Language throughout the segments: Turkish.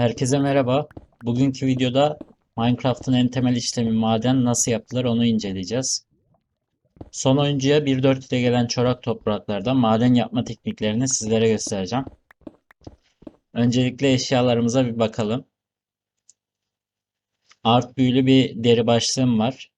Herkese merhaba. Bugünkü videoda Minecraft'ın en temel işlemi maden nasıl yapılır onu inceleyeceğiz. Son oyuncuya 1.4'te gelen çorak topraklardan maden yapma tekniklerini sizlere göstereceğim. Öncelikle eşyalarımıza bir bakalım. Art büyülü bir deri başlığım var.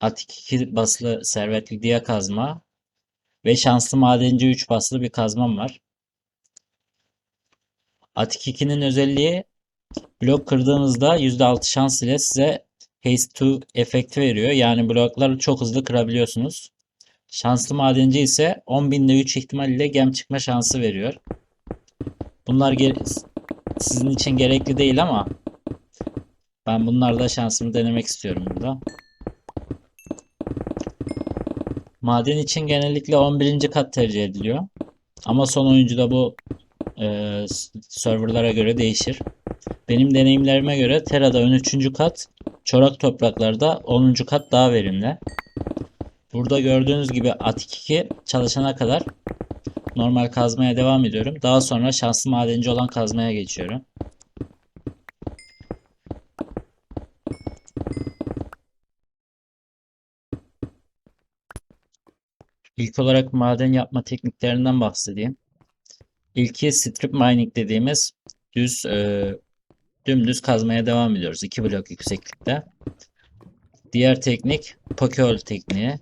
Atik 2 basılı servetli diye kazma ve şanslı madenci 3 basılı bir kazmam var. Atik 2'nin özelliği blok kırdığınızda %6 şans ile size Haste 2 efekti veriyor. Yani blokları çok hızlı kırabiliyorsunuz. Şanslı madenci ise 10.000'de 3 ihtimal ile gem çıkma şansı veriyor. Bunlar sizin için gerekli değil ama ben bunlarla şansımı denemek istiyorum burada. Maden için genellikle 11. kat tercih ediliyor. Ama son oyuncuda bu e, serverlara göre değişir. Benim deneyimlerime göre Terra'da ön 3. kat, çorak topraklarda 10. kat daha verimli. Burada gördüğünüz gibi Atik 2 çalışana kadar normal kazmaya devam ediyorum. Daha sonra şanslı madenci olan kazmaya geçiyorum. İlk olarak maden yapma tekniklerinden bahsedeyim. İlki strip mining dediğimiz düz e, dümdüz kazmaya devam ediyoruz. 2 blok yükseklikte. Diğer teknik pokehole tekniği.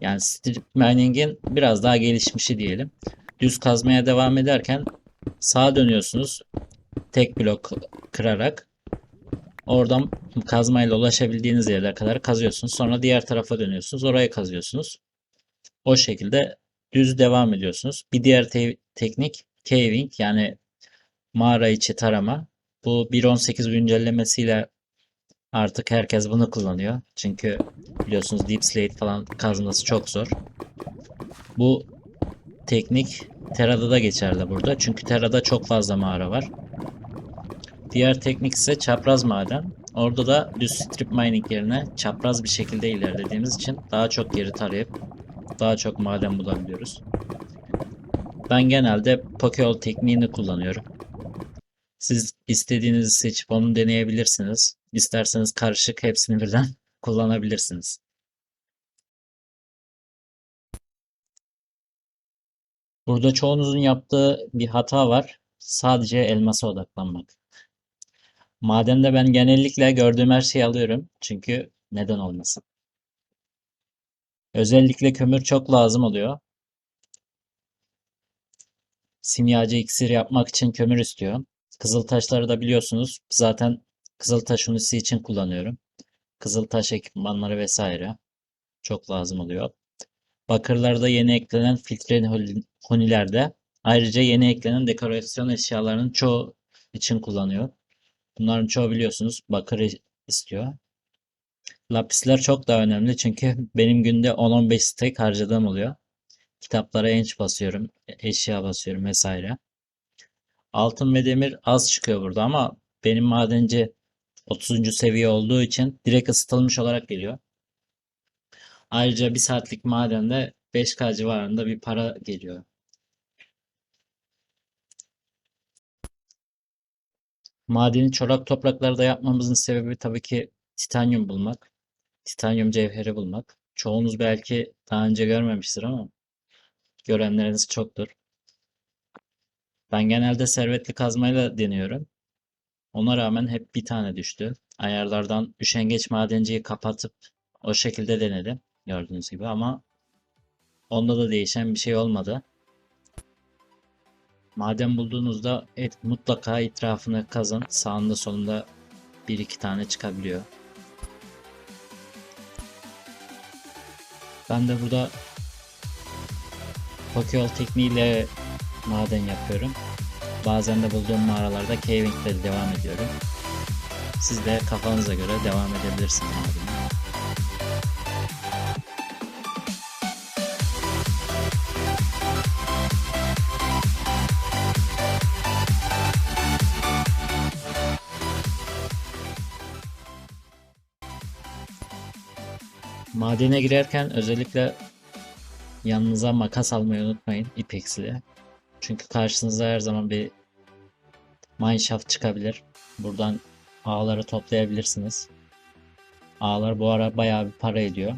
Yani strip mining'in biraz daha gelişmişi diyelim. Düz kazmaya devam ederken sağa dönüyorsunuz. Tek blok kırarak. Oradan kazmayla ulaşabildiğiniz yerlere kadar kazıyorsunuz. Sonra diğer tarafa dönüyorsunuz. Orayı kazıyorsunuz. O şekilde düz devam ediyorsunuz. Bir diğer te- teknik caving yani mağara içi tarama. Bu 1.18 güncellemesiyle artık herkes bunu kullanıyor. Çünkü biliyorsunuz Deep Slate falan kazması çok zor. Bu teknik Terra'da da geçerli burada. Çünkü Terra'da çok fazla mağara var. Diğer teknik ise çapraz maden. Orada da düz strip mining yerine çapraz bir şekilde ilerlediğimiz için daha çok yeri tarayıp daha çok maden bulabiliyoruz. Ben genelde pokehole tekniğini kullanıyorum. Siz istediğinizi seçip onu deneyebilirsiniz. İsterseniz karışık hepsini birden kullanabilirsiniz. Burada çoğunuzun yaptığı bir hata var. Sadece elmasa odaklanmak. Madende ben genellikle gördüğüm her şeyi alıyorum. Çünkü neden olmasın? Özellikle kömür çok lazım oluyor. Simyacı iksir yapmak için kömür istiyor. Kızıltaşları da biliyorsunuz. Zaten kızıltaş unisi için kullanıyorum. Kızıltaş ekipmanları vesaire. Çok lazım oluyor. Bakırlarda yeni eklenen filtre honi- honilerde ayrıca yeni eklenen dekorasyon eşyalarının çoğu için kullanıyor. Bunların çoğu biliyorsunuz bakır istiyor. Lapisler çok daha önemli çünkü benim günde 10-15 stack harcadığım oluyor. Kitaplara enç basıyorum, e- eşya basıyorum vesaire. Altın ve demir az çıkıyor burada ama benim madenci 30. seviye olduğu için direkt ısıtılmış olarak geliyor. Ayrıca bir saatlik madende 5K civarında bir para geliyor. Madeni çorak topraklarda yapmamızın sebebi tabii ki titanyum bulmak. Titanyum cevheri bulmak. Çoğunuz belki daha önce görmemiştir ama görenleriniz çoktur. Ben genelde servetli kazmayla deniyorum. Ona rağmen hep bir tane düştü. Ayarlardan üşengeç madenciyi kapatıp o şekilde denedim. Gördüğünüz gibi ama onda da değişen bir şey olmadı. Maden bulduğunuzda et, mutlaka etrafını kazın. Sağında solunda bir iki tane çıkabiliyor. Ben de burada pokeyhole tekniğiyle maden yapıyorum. Bazen de bulduğum mağaralarda caving ile devam ediyorum. Siz de kafanıza göre devam edebilirsiniz. Madene girerken özellikle yanınıza makas almayı unutmayın ipeksili. Çünkü karşınızda her zaman bir Mineshaft çıkabilir. Buradan ağları toplayabilirsiniz. Ağlar bu ara bayağı bir para ediyor.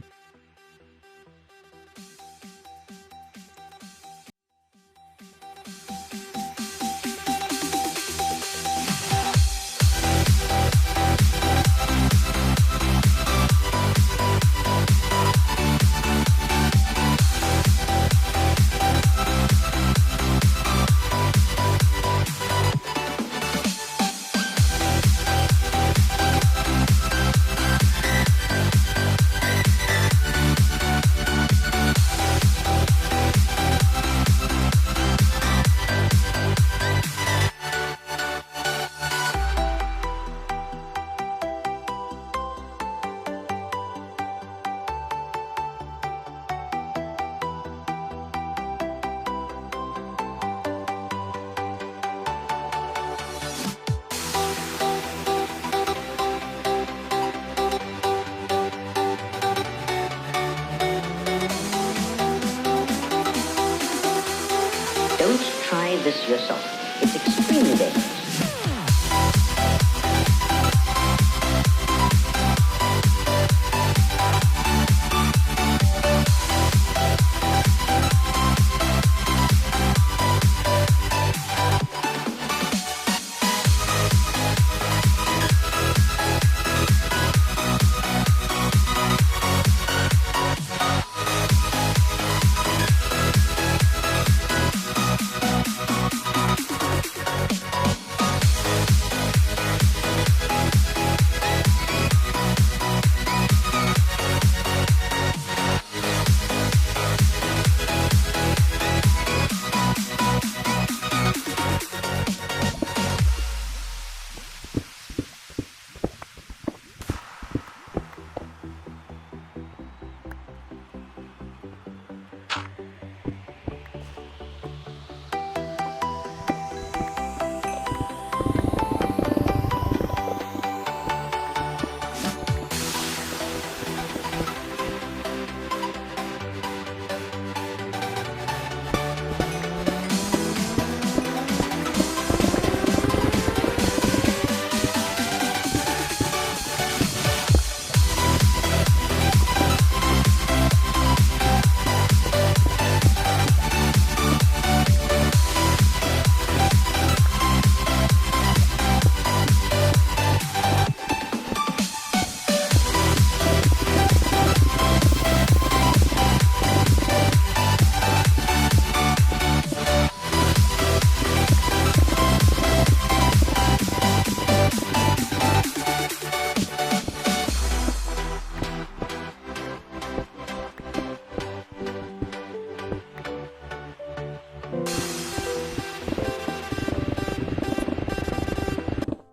This yourself. It's extremely dangerous.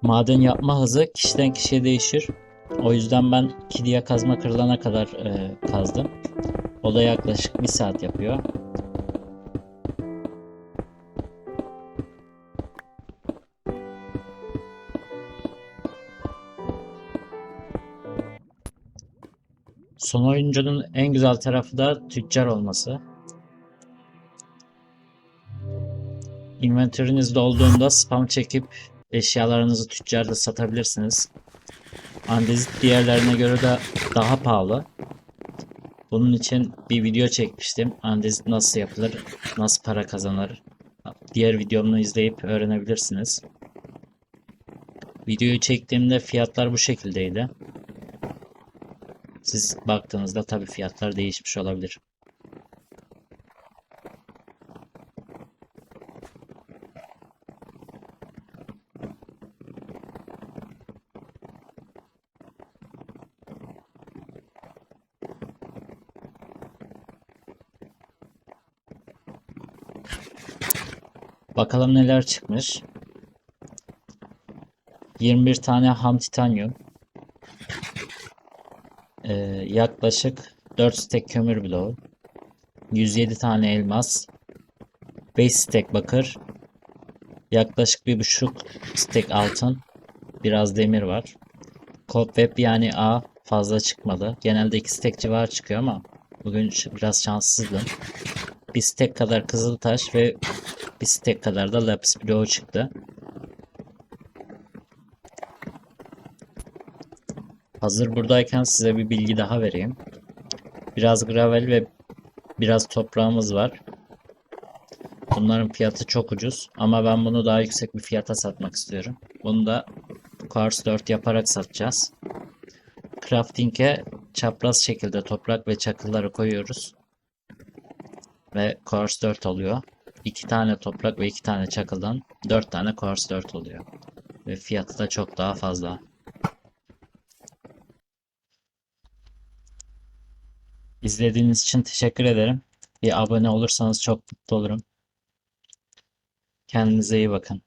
Maden yapma hızı kişiden kişiye değişir. O yüzden ben kidiye kazma kırılana kadar e, kazdım. O da yaklaşık bir saat yapıyor. Son oyuncunun en güzel tarafı da tüccar olması. Inventörünüzde olduğunda spam çekip eşyalarınızı tüccarda satabilirsiniz. Andezit diğerlerine göre de daha pahalı. Bunun için bir video çekmiştim. Andezit nasıl yapılır, nasıl para kazanılır. Diğer videomu izleyip öğrenebilirsiniz. Videoyu çektiğimde fiyatlar bu şekildeydi. Siz baktığınızda tabii fiyatlar değişmiş olabilir. Bakalım neler çıkmış. 21 tane ham titanyum. Ee, yaklaşık 4 stek kömür bloğu. 107 tane elmas. 5 stek bakır. Yaklaşık 1,5 stek altın. Biraz demir var. Cobweb yani A fazla çıkmadı. Genelde 2 stek civarı çıkıyor ama bugün biraz şanssızdım. Bir stek kadar kızıltaş ve bir stek kadar da lapis bloğu çıktı. Hazır buradayken size bir bilgi daha vereyim. Biraz gravel ve biraz toprağımız var. Bunların fiyatı çok ucuz ama ben bunu daha yüksek bir fiyata satmak istiyorum. Bunu da Cars 4 yaparak satacağız. Crafting'e çapraz şekilde toprak ve çakılları koyuyoruz. Ve Cars 4 oluyor. 2 tane toprak ve 2 tane çakıldan 4 tane Quartz 4 oluyor. Ve fiyatı da çok daha fazla. İzlediğiniz için teşekkür ederim. Bir abone olursanız çok mutlu olurum. Kendinize iyi bakın.